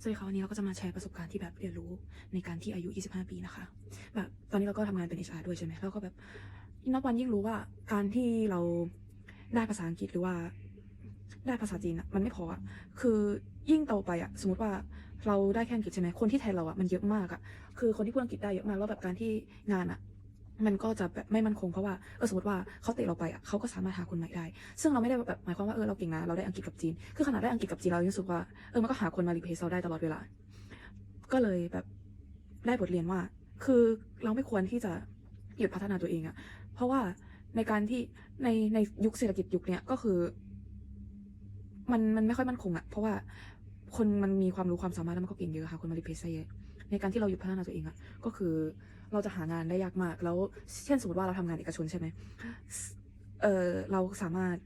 สวัสดีค่ะวันนี้เราก็จะมาแชร์ประสบการณ์ที่แบบเรียนรู้ในการที่อายุ 25 ปีนะคะ แบบตอนนี้เราก็ทำงานเป็น HR ด้วยใช่ไหมแล้วก็แบบนับวันยิ่งรู้ว่าการที่เราได้ภาษาอังกฤษหรือว่าได้ภาษาจีนอะมันไม่พออะคือยิ่งโตไปอะสมมติว่าเราได้แค่อังกฤษใช่ไหมคนที่แทนเราอะมันเยอะมากอะคือคนที่พูดอังกฤษได้เยอะมากแล้วแบบการที่งานอะ มันก็จะแบบไม่มั่นคงเพราะว่าเออสมมติว่าเขาเตะเราไปอะเขาก็สามารถหาคนใหม่ได้ ซึ่งเราไม่ได้แบบหมายความว่าเออเราเก่งนะเราได้อังกฤษกับจีน คือขนาดได้อังกฤษกับจีนเรายังรู้สึกว่าเออมันก็หาคนมารีเพลซเราได้ตลอดเวลา ก็เลยแบบได้บทเรียนว่า คือเราไม่ควรที่จะหยุดพัฒนาตัวเองอะ เพราะว่าในการที่ในในยุคเศรษฐกิจยุคเนี้ยก็คือ มันมันไม่ค่อยมั่นคงอะเพราะว่า คนมันมีความรู้ความสามารถแล้วมันก็เก่งเยอะค่ะคนมารีเพลซเยอะในการที่เราหยุดพัฒนาตัวเองอะก็คือเราจะหางานได้ยากมาก แล้วเช่นสมมติว่าเราทำงานเอกชนใช่ไหมเออเราสามารถ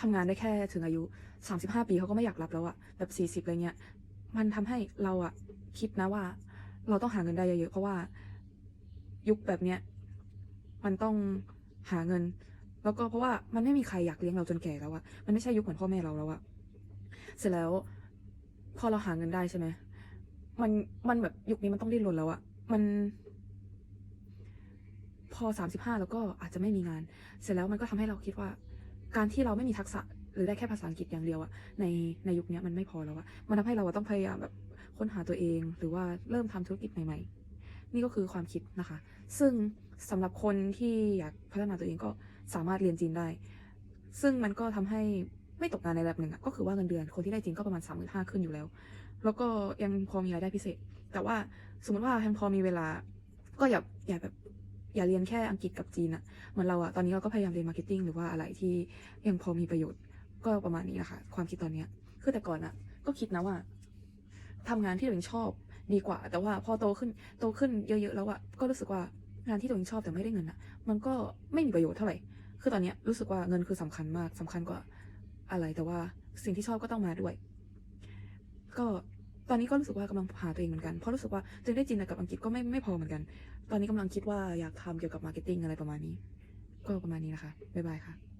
ทำงานได้แค่ถึงอายุ35ปีเขาก็ไม่อยากรับแล้วอะแบบ40อะไรเงี้ย มันทำให้เราอะคิดนะว่า เราต้องหาเงินได้เยอะๆเพราะว่ายุคแบบเนี้ยมันต้องหาเงิน แล้วก็เพราะว่ามันไม่มีใครอยากเลี้ยงเราจนแก่แล้วอะมันไม่ใช่ยุคเหมือนพ่อแม่เราแล้วอะ เสร็จแล้ว พอเราหาเงินได้ใช่ไหมมันมันแบบยุคนี้มันต้องดิ้นรนแล้วอะมัน พอ35แล้วก็อาจจะไม่มีงาน เสร็จแล้วมันก็ทำให้เราคิดว่า การที่เราไม่มีทักษะหรือได้แค่ภาษาอังกฤษอย่างเดียวอะในในยุคนี้มันไม่พอแล้วอะมันทำให้เราต้องพยายามแบบค้นหาตัวเอง หรือว่าเริ่มทำธุรกิจใหม่ ๆ นี่ก็คือความคิดนะคะ ซึ่งสำหรับคนที่อยากพัฒนาตัวเองก็สามารถเรียนจีนได้ ซึ่งมันก็ทำให้ ไม่ตกงานในระดับหนึ่งก็คือว่าเงินเดือนคนที่ได้จีนก็ประมาณสามหมื่นห้าขึ้นอยู่แล้ว แล้วก็ยังพอมีรายได้พิเศษ แต่ว่าสมมติว่ายังพอมีเวลา ก็อย่าอย่าแบบอย่าเรียนแค่อังกฤษกับจีนอะเหมือนเราอะตอนนี้เราก็พยายามเรียนมาร์เก็ตติ้งหรือว่าอะไรที่ยังพอมีประโยชน์ก็ประมาณนี้นะคะความคิดตอนเนี้ยคือแต่ก่อนอะก็คิดนะว่าทำงานที่ตัวเองชอบดีกว่า แต่ว่าพอโตขึ้นโตขึ้นเยอะๆแล้วอะก็รู้สึกว่างานที่ตัวเองชอบแต่ไม่ได้เงินอะมันก็ไม่มีประโยชน์เท่าไหร่ คือตอนนี้รู้สึกว่าเงินคือสำคัญมากสำคัญกว่า อะไรแต่ว่าสิ่งที่ชอบก็ต้องมาด้วย ก็ตอนนี้ก็รู้สึกว่ากำลังหาตัวเองเหมือนกันเพราะรู้สึกว่าตัวเองได้จีนกับอังกฤษก็ไม่ไม่พอเหมือนกัน ตอนนี้กำลังคิดว่าอยากทำเกี่ยวกับมาร์เก็ตติ้งอะไรประมาณนี้ ก็ประมาณนี้นะคะบ๊ายบายค่ะ